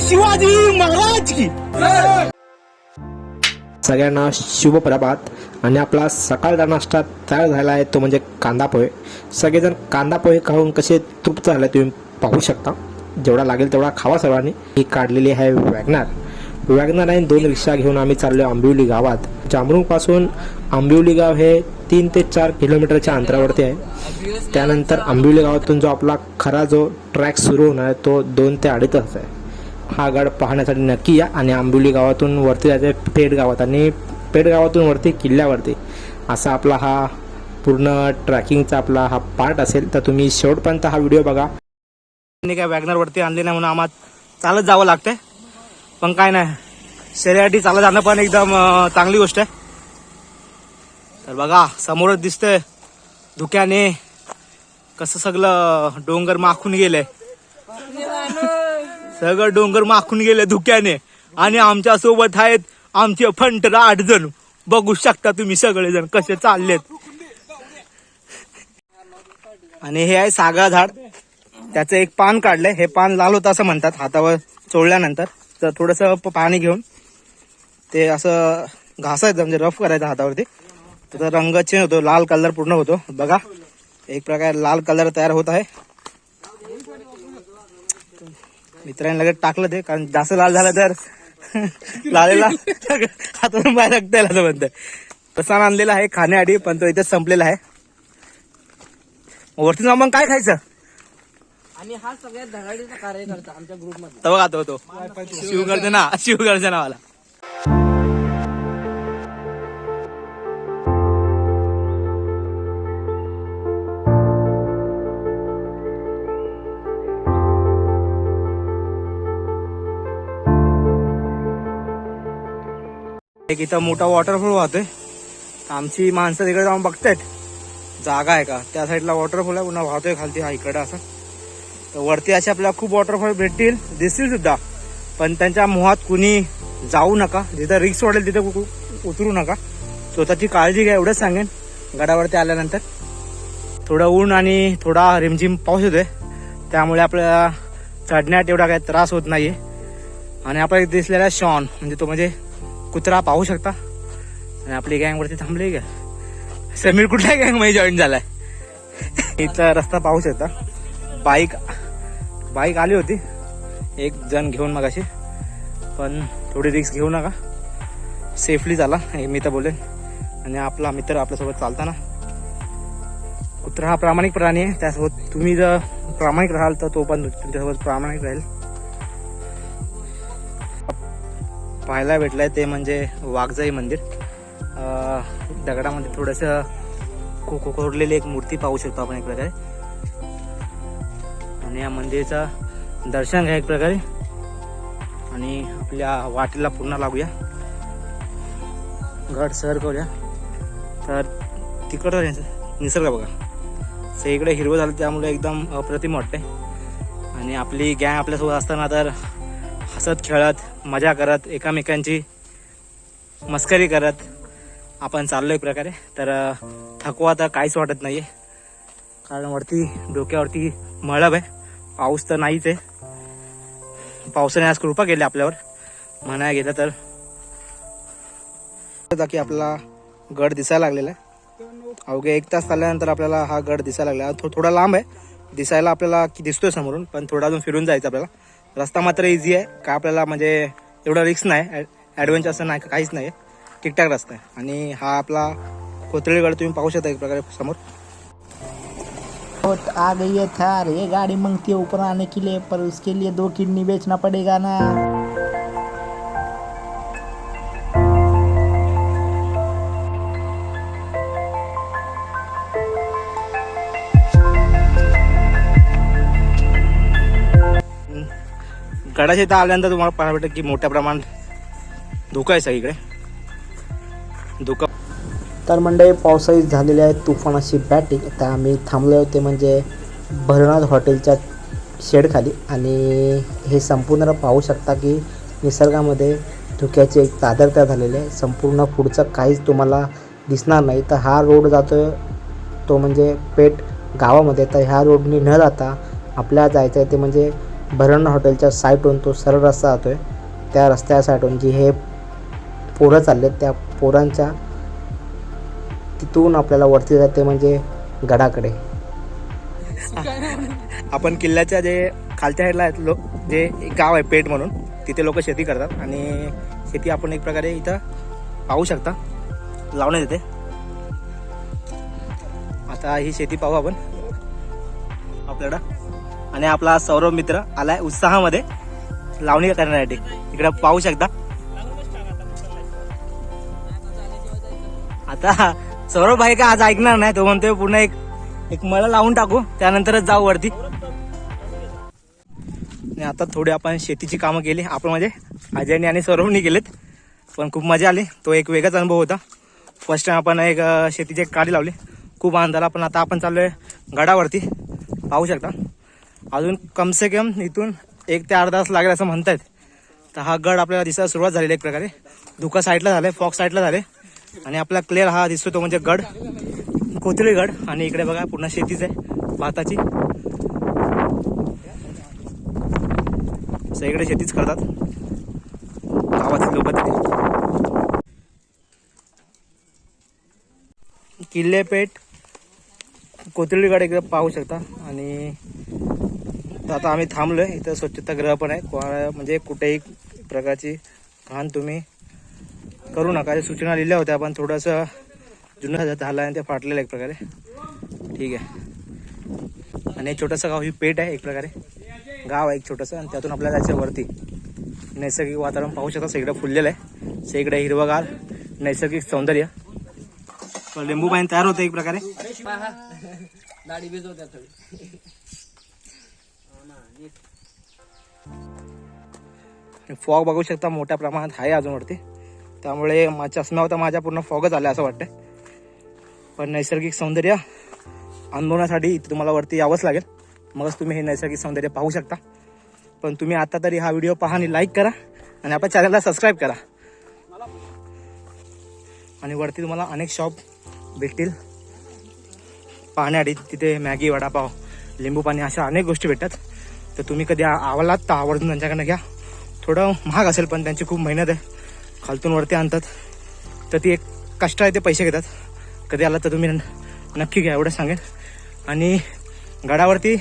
शिवाजी महाराज की. सगळ्यांना शुभप्रभात आणि आपला सकाळचा नाश्ता तयार झाला आहे तो म्हणजे कांदा पोहे. सगळेजण कांदा पोहे खाऊन कसे तृप्त झाले तुम्ही पाहू शकता. जेवढा लागेल तेवढा खावा सर्वांनी. ही काढलेली आहे वॅगनार. वॅगनार आणि दोन रिक्षा घेऊन आम्ही चाललो आंबिवली गावात. जांभरुणपासून आंबिवली गाव हे तीन ते चार किलोमीटरच्या अंतरावरती आहे. त्यानंतर आंबिवली गावातून जो आपला खरा जो ट्रॅक सुरू होणार आहे तो दोन ते अडीच तास आहे. हा गड पाहण्यासाठी नक्की या आणि आंबिवली गावातून वरती जायचं आहे पेठ गावात आणि पेठ गावातून वरती किल्ल्यावरती. असा आपला हा पूर्ण ट्रॅकिंगचा आपला हा पार्ट असेल तर तुम्ही शेवटपर्यंत हा व्हिडिओ बघा. काय वॅगनरवरती आणले नाही म्हणून आम्हाला चालत जावं लागतंय. पण काय नाही शरीरासाठी चालत जाणं पण एकदम चांगली गोष्ट आहे. तर बघा समोरच दिसतंय धुक्याने कसं सगळं डोंगर माखून गेलंय. सगळं डोंगर माखून गेले धुक्याने. आणि आमच्यासोबत आहेत आमचे फंटर आठ जण. बघू शकता तुम्ही सगळेजण कसे चाललेत. आणि हे आहे सागा झाड. त्याचं एक पान काढलंय. हे पान लाल होतं असं म्हणतात. हातावर चोळल्यानंतर. तर थोडस पाणी घेऊन ते असं घासायचं म्हणजे रफ करायचं हातावरती. त्याचा रंग चेंज होतो. लाल कलर पूर्ण होतो. बघा. एक प्रकारे लाल कलर तयार होत आहे. मित्रांनी लगेच टाकलं ते कारण जास्त लाल झालं तर लालेला हातातून बाहेर रक्त असं म्हणतंय तसा आणलेला आहे खाण्याआधी पण तो इथेच संपलेला आहे. वरती जाऊन मग काय खायचं? आणि हा सगळ्यात धडाडीचा कार्यकर्ता आमच्या ग्रुपमध्ये तो बघा तो तो. शिवगर्जना शिवगर्जनावाला एक इथं मोठा वॉटरफॉल वाहतोय. आमची माणसं तिकडे जाऊन बघतायत. जागा आहे का? त्या साईडला वॉटरफॉल आहे पुन्हा वाहतोय खालती हा इकडे असं. तर वरती असे आपल्याला खूप वॉटरफॉल भेटतील दिसतील सुद्धा. पण त्यांच्या मोहात कुणी जाऊ नका. जिथं रिक्स वाढेल तिथं उतरू नका. स्वतःची काळजी घ्या एवढंच सांगेन. गडावरती आल्यानंतर. थोडं ऊन आणि थोडा रिमझिम पाऊस होतोय त्यामुळे आपल्याला चढण्यात एवढा काही त्रास होत नाहीये. आणि आपल्याला दिसलेला शॉन म्हणजे तो म्हणजे कुत्रा पाहू शकता? आणि आपली गँग वरती थांबली का? समीर कुठल्या गँगमध्ये जॉईन झालाय? इथला रस्ता पाहू शकता. बाईक बाईक आली होती. एक जण घेऊन मग अशी पण थोडी रिक्स घेऊ नका. सेफली झाला हे मी तर बोलेन. आणि आपला मित्र आपल्यासोबत चालताना. कुत्रा हा प्रामाणिक प्राणी आहे. त्यासोबत तुम्ही जर प्रामाणिक राहाल तर तो पण तुमच्यासोबत प्रामाणिक राहील. पाहायला भेटलंय ते म्हणजे वाघजाई मंदिर. दगडामध्ये थोडंसं खो को- कोरलेली एक मूर्ती पाहू शकतो आपण एक प्रकारे. आणि या मंदिराचं दर्शन घ्या एक प्रकारे. आणि आपल्या वाटेला पुन्हा लागूया. गड सर करूया. तर तिकडं निसर्ग बघा. सगळीकडे हिरवं झालं त्यामुळे एकदम अप्रतिम वाटते आणि आपली गँग आपल्यासोबत असताना तर हसत खेळत मजा करत एकामेकांची मस्करी करत आपण चाललो एक प्रकारे. तर थकवा तर काहीच वाटत नाही आहे कारण वरती डोक्यावरती मळब आहे. पाऊस तर नाहीच आहे. पावसाने आज कृपा केली आपल्यावर. म्हणायला गेलं तर. की आपला गड दिसायला लागलेला आहे. अवघ्या एक तास चालल्यानंतर आपल्याला हा गड दिसायला लागला थो थोडा लांब आहे. दिसायला आपल्याला की दिसतोय समोरून पण थोडा अजून फिरून जायचं आपल्याला. रस्ता मात्र इझी आहे. का आपल्याला म्हणजे एवढा रिस्क नाही. ॲडव्हेंचर असं नाही काहीच नाही. ठीकठाक रस्ता आहे. आणि हा आपला कोथळीगड तुम्ही पाहू शकता एक प्रकारे समोर. होत आ गई है थार. ये गाड़ी मंगती है ऊपर आने के लिए पर उसके लिए दो किडनी बेचना पड़ेगा ना. गडाच्या इथं आल्यानंतर तुम्हाला पाहायला भेटेल की मोठ्या प्रमाणात धोका आहे सगळीकडे. धोका. तर मंडळी पावसाळी झालेली आहे तुफान अशी बॅटिंग तर आम्ही थांबले होते म्हणजे भरनाथ हॉटेलच्या शेडखाली. आणि हे संपूर्ण पाहू शकता की निसर्गामध्ये धुक्याची एक चादर तयार झालेली आहे. संपूर्ण पुढचं काहीच तुम्हाला दिसणार नाही. तर हा रोड जातो तो म्हणजे पेट गावामध्ये. तर ह्या रोडनी न जाता आपल्याला जायचं आहे ते म्हणजे भरण हॉटेलच्या साईटहून तो सरळ रस्ता जातो आहे त्या रस्त्या साईटहून जी हे पोरं चालले त्या पोरांच्या तिथून आपल्याला वरती जाते म्हणजे गडाकडे. आपण किल्ल्याच्या जे खालच्या साईडला आहेत लोक जे एक गाव आहे पेठ म्हणून तिथे लोक शेती करतात आणि शेती आपण एक प्रकारे इथं पाहू शकता. लावण्यात येते. आता ही शेती पाहू आपण. आपल्याला आणि आपला सौरभ मित्र आलाय उत्साहामध्ये. लावणी करण्यासाठी. इकडं पाहू शकता. आता सौरभ भाई का आज ऐकणार नाही तो म्हणतोय पुन्हा एक एक मला लावून टाकू त्यानंतरच जाऊ वरती. आणि आता थोडी आपण शेतीची कामं केली आपण म्हणजे अजयने आणि सौरभनी केलेत पण खूप मजा आली. तो एक वेगळाच अनुभव होता. फर्स्ट टाइम आपण एक शेतीची एक काडी लावली. खूप आनंद झाला पण आता आपण चाललोय गडावरती. पाहू शकता. अजून कमसे कम इथून एक ते अर्धा तास लागेल असं म्हणतायत. तर हा गड आपल्याला दिसायला सुरुवात झालेली एक प्रकारे. धुका साईडला झाले फॉक साईडला झाले. आणि आपला क्लिअर हा दिसतो तो म्हणजे गड. कोथळी गड. आणि इकडे बघा पूर्ण शेतीच आहे. भाताची. सगळीकडे शेतीच करतात. गावातील लोक तिथे. किल्लेपेठ कोथळीगड एकदा पाहू शकता. आणि तर आता आम्ही थांबलोय. इथं स्वच्छतागृह पण आहे. कोणा म्हणजे कुठेही प्रकारची घाण तुम्ही करू नका. या सूचना लिहिल्या होत्या पण थोडंसं जुना झालं आहे ते फाटलेलं एक प्रकारे. ठीक आहे. आणि एक छोटंसं गाव ही पेठ आहे एक प्रकारे. गाव आहे एक छोटंसं आणि त्यातून आपल्याला जायचं वरती. नैसर्गिक वातावरण पाहू शकता. सगळं फुललेलं आहे. सगळं हिरवगार नैसर्गिक सौंदर्य. लिंबू पाणी तयार होतं एक प्रकारे. फॉग बघू शकता मोठ्या प्रमाणात आहे अजूनवरती त्यामुळे मा- चष्मा होता माझ्या पूर्ण फॉगच आला असं वाटतं पण नैसर्गिक सौंदर्य अनुभवण्यासाठी इथे तुम्हाला वरती यावंच लागेल. मगच तुम्ही हे नैसर्गिक सौंदर्य पाहू शकता. पण तुम्ही आता तरी हा व्हिडिओ पहा आणि लाईक करा आणि आपल्या चॅनलला सबस्क्राईब करा. आणि वरती तुम्हाला अनेक शॉप भेटतील. पाहण्यासाठी तिथे मॅगी वडापाव लिंबू पाणी अशा अनेक गोष्टी भेटतात. तर तुम्ही कधी आवडलात आवालात तर आवर्जून त्यांच्याकडनं घ्या. थोडं महाग असेल पण त्यांची खूप मेहनत आहे. खालतून वरती आणतात. तर ती एक कष्ट आहे ते पैसे घेतात. कधी आला तर तुम्ही न- नक्की घ्या एवढं सांगेन. आणि गडावरती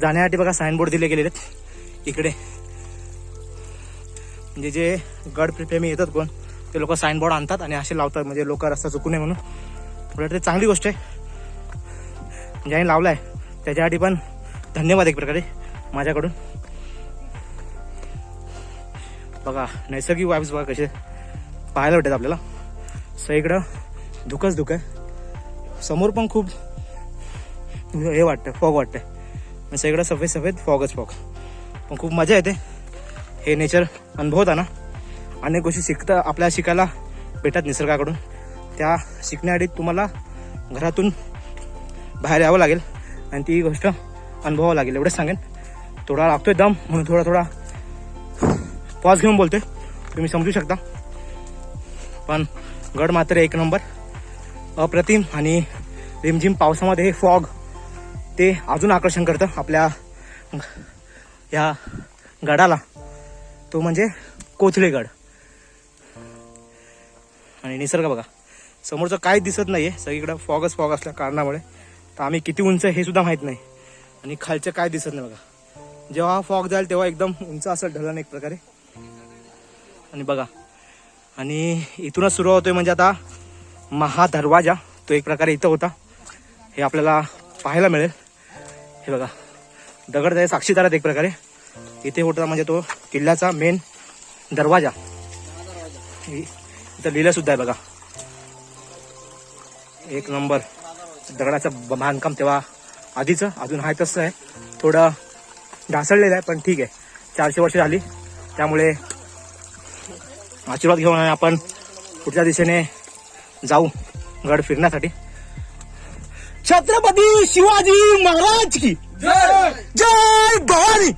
जाण्यासाठी बघा साईनबोर्ड दिले गेलेले आहेत. इकडे. म्हणजे जे गड प्रेमी येतात कोण ते लोक साईनबोर्ड आणतात आणि असे लावतात. म्हणजे लोक रस्ता चुकू नये म्हणून. उलट ते चांगली गोष्ट आहे. ज्याने लावला आहे त्याच्यासाठी पण धन्यवाद एक प्रकारे माझ्याकडून. बघा नैसर्गिक वाईब्स बघा कसे पाहायला भेटतात आपल्याला. सगळीकडं धुकंच धुकं आहे. समोर पण खूप हे वाटतं फॉग वाटतं आणि सगळीकडं सफेद सफेद फॉगच फॉग पण खूप मजा येते. हे नेचर अनुभवताना अनेक गोष्टी शिकता आपल्याला शिकायला भेटतात निसर्गाकडून. त्या शिकण्यासाठी तुम्हाला घरातून बाहेर यावं लागेल. आणि ती गोष्ट अनुभवावं लागेल. एवढंच सांगेन. थोडा लागतोय दम म्हणून थोडा थोडा पॉज घेऊन बोलतोय. तुम्ही समजू शकता. पण गड मात्र एक नंबर. अप्रतिम आणि रिमझिम पावसामध्ये हे फॉग ते अजून आकर्षण करतं आपल्या ह्या गडाला. तो म्हणजे कोथळेगड आणि निसर्ग बघा. समोरचं काही दिसत नाहीये. सगळीकडं फॉगच फॉग असल्या कारणामुळे. तर आम्ही किती उंच आहे हे सुद्धा माहीत नाही. आणि खालचं काय दिसत नाही बघा. जेव्हा फॉग जाईल तेव्हा एकदम उंच असं ढलन एक प्रकारे. आणि बघा. आणि इथूनच सुरू होतोय म्हणजे आता महादरवाजा तो एक प्रकारे इथं होता. हे आपल्याला पाहायला मिळेल. हे बघा. दगड त्याचे साक्षीदार आहेत एक प्रकारे. इथे होता म्हणजे तो किल्ल्याचा मेन दरवाजा. इथं लिहिलं सुद्धा आहे बघा. एक नंबर. दगडाचं ब- बांधकाम तेव्हा आधीचं. अजून आहे तसं आहे. थोडं ढासळलेलं आहे पण ठीक आहे. चारशे वर्ष झाली. त्यामुळे आशीर्वाद घेऊन आपण पुढच्या दिशेने जाऊ गड फिरण्यासाठी. छत्रपती शिवाजी महाराज की. जय भवानी.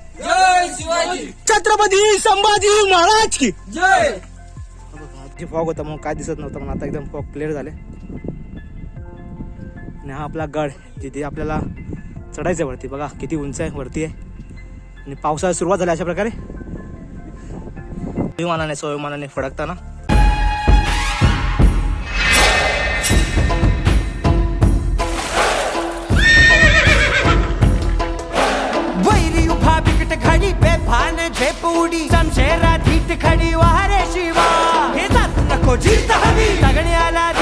छत्रपती संभाजी महाराज की. फॉग होता मग काय दिसत नव्हतं मग आता एकदम फॉग क्लिअर झाले. आणि हा आपला गड जिथे आपल्याला चढायचं आहे वरती. बघा किती उंच आहे वरती आहे. आणि पावसाळ्यात सुरुवात झाली अशा प्रकारे. विमानाने स्वविमानाने फडकताना? वैरी उभा बिकट खडी झेप उडी. समशेरा धीट खडी वारे शिवा. हे जात नको जीत हवी. सगळ्याला आला